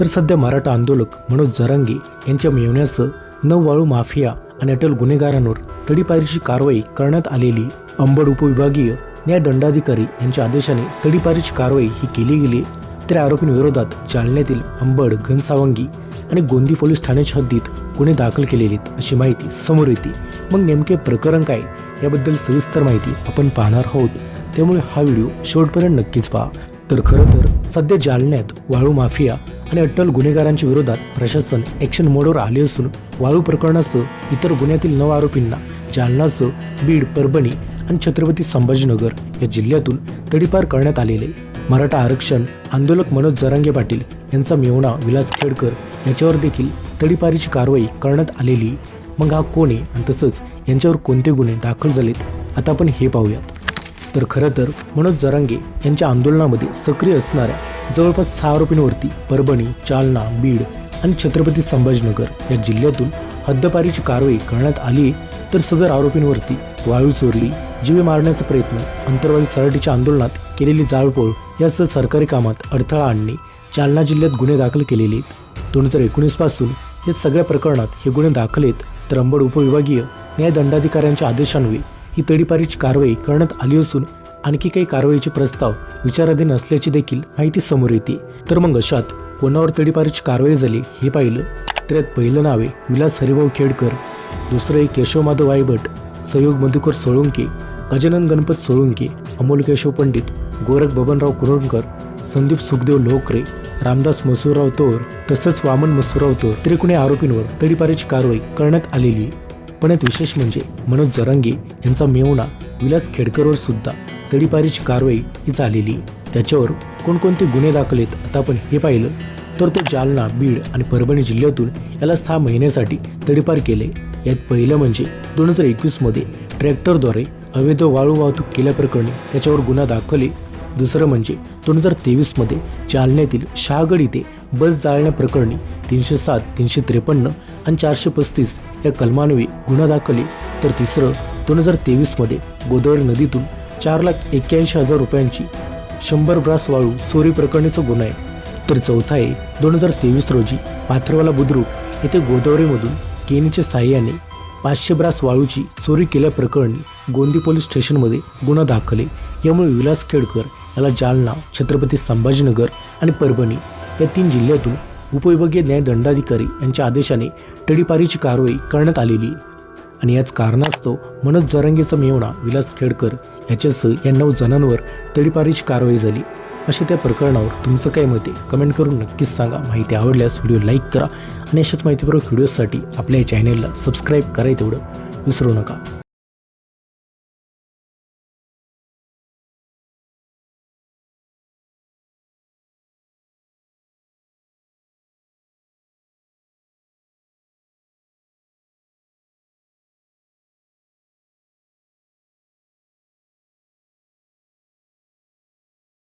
तर सध्या मराठा आंदोलक मनोज जरांगे यांच्या मेवण्याचं नऊ वाळू माफिया आणि अटल गुन्हेगारांवर तडीपारीची कारवाई करण्यात आलेली अंबड उपविभागीय न्याय दंडाधिकारी यांच्या आदेशाने तडीपारीची कारवाई ही केली गेली. तर आरोपींविरोधात जालन्यातील अंबड घनसावंगी आणि गोंदी पोलीस ठाण्याच्या हद्दीत गुन्हे दाखल केलेले आहेत अशी माहिती समोर येते. मग नेमके प्रकरण काय? याबद्दल सविस्तर माहिती आपण पाहणार आहोत. त्यामुळे हा व्हिडिओ शेवटपर्यंत नक्कीच पहा. तर खरं तर सध्या जालन्यात वाळू माफिया आणि अट्टल गुन्हेगारांच्या विरोधात प्रशासन ॲक्शन मोडवर आले असून वाळू प्रकरणासह इतर गुन्ह्यातील नऊ आरोपींना जालनासह बीड परभणी आणि छत्रपती संभाजीनगर या जिल्ह्यातून तडीपार करण्यात आलेले मराठा आरक्षण आंदोलक मनोज जरांगे पाटील यांचा मेवणा विलास खेडकर याच्यावर देखील तडीपारीची कारवाई करण्यात आलेली मग हा कोण आहे? आणि तसंच यांच्यावर कोणते गुन्हे दाखल झालेत? आता आपण हे पाहूयात. तर खरं तर मनोज जरांगे यांच्या आंदोलनामध्ये सक्रिय असणाऱ्या जवळपास सहा आरोपींवरती परभणी जालना बीड आणि छत्रपती संभाजीनगर या जिल्ह्यातून हद्दपारीची कारवाई करण्यात आली तर सदर आरोपींवरती वाळू चोरली जीवे मारण्याचा प्रयत्न अंतर्वाली सराटीच्या आंदोलनात केलेली जाळपोळ यासह सरकारी कामात अडथळा आणणे जालना जिल्ह्यात गुन्हे दाखल केलेले आहेत. दोन हजार एकोणीसपासून या सगळ्या प्रकरणात हे गुन्हे दाखल आहेत तर अंबड उपविभागीय न्याय दंडाधिकाऱ्यांच्या आदेशान्वये ही तडीपारीची कारवाई करण्यात आली असून आणखी काही कारवाईचे प्रस्ताव विचाराधीन असल्याची देखील माहिती समोर येते. तर मग अशात कोणावर तडीपारीची कारवाई झाली हे पाहिलं तर यात पहिलं नाव आहे विलास हरिभाऊ खेडकर दुसरं आहे केशव माधव वायभट सहयोग मधुकर सोळुंके गजानन गणपत सोळुंके अमोल केशव पंडित गोरख बबनराव कुरणकर संदीप सुखदेव लोकरे रामदास मसूरराव तोर तसंच वामन मसूरराव तोर त्रिकुणे आरोपींवर तडीपारीची कारवाई करण्यात आलेली आहे. पण यात विशेष म्हणजे मनोज जरांगे यांचा मेवणा विलास खेडकरवर सुद्धा तडीपारीची कारवाई ही झालेली आहे. त्याच्यावर कोणकोणते गुन्हे दाखल आहेत आता आपण हे पाहिलं तर तो जालना बीड आणि परभणी जिल्ह्यातून याला सहा महिन्यासाठी तडीपार केले. यात पहिलं म्हणजे दोन हजार एकवीसमध्ये ट्रॅक्टरद्वारे अवैध वाळू वाहतूक केल्याप्रकरणी त्याच्यावर गुन्हा दाखल आहे. दुसरं म्हणजे दोन हजार तेवीसमध्ये जालन्यातील शहागड इथे बस जाळण्याप्रकरणी तीनशे सात तीनशे त्रेपन्न आणि चारशे पस्तीस या कलमान्वये गुन्हा दाखल तर तिसरं दोन हजार तेवीसमध्ये गोदावरी नदीतून चार लाख एक्क्याऐंशी हजार रुपयांची शंभर ब्रास वाळू चोरी प्रकरणीचा गुन्हा आहे. तर चौथा आहे दोन हजार तेवीस रोजी पाथरवाला बुद्रुक येथे गोदावरीमधून केनीच्या साह्याने पाचशे ब्रास वाळूची चोरी केल्याप्रकरणी गोंदी पोलीस स्टेशनमध्ये गुन्हा दाखल आहे. यामुळे विलास खेडकर याला जालना छत्रपती संभाजीनगर आणि परभणी या तीन जिल्ह्यातून उपविभागीय न्याय दंडाधिकारी यांच्या आदेशाने तडीपारीची कारवाई करण्यात आलेली. आणि याच कारणास्तव मनोज जरांगेचा मेवणा विलास खेडकर याच्यासह या नऊ जणांवर तडीपारीची कारवाई झाली. अशा त्या प्रकरणावर तुमचं काय मत आहे? कमेंट करून नक्कीच सांगा. माहिती आवडल्यास व्हिडिओ लाईक करा आणि अशाच माहितीपूर्वक व्हिडिओसाठी आपल्या या चॅनेलला सबस्क्राईब करायला तेवढं विसरू नका.